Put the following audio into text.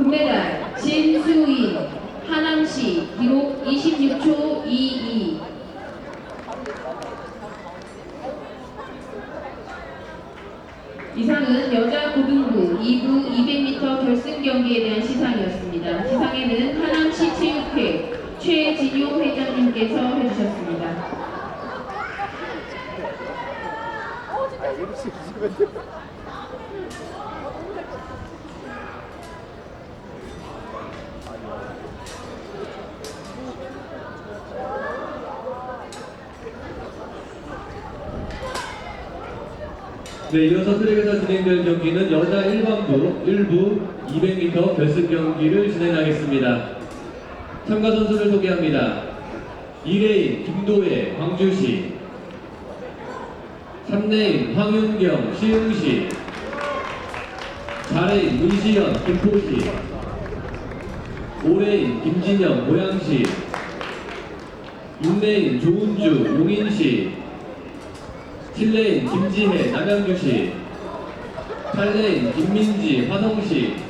금메달 진수인 하남시 기록 26초 22 이상은 여자 고등부 2부 200m 결승 경기에 대한 시상이었습니다. 시상에는 하남시 체육회 최진용 회장님께서 해주셨습니다. 네, 이어서 트랙에서 진행될 경기는 여자 일반부 1부 200m 결승 경기를 진행하겠습니다. 참가 선수를 소개합니다. 2레인 김도혜 광주시. 3레인 황윤경 시흥시. 4레인 문시연 김포시. 5레인 김진영 고양시. 6레인 조은주 용인시 7레인 김지혜 남양주시. 8레인 김민지 화성시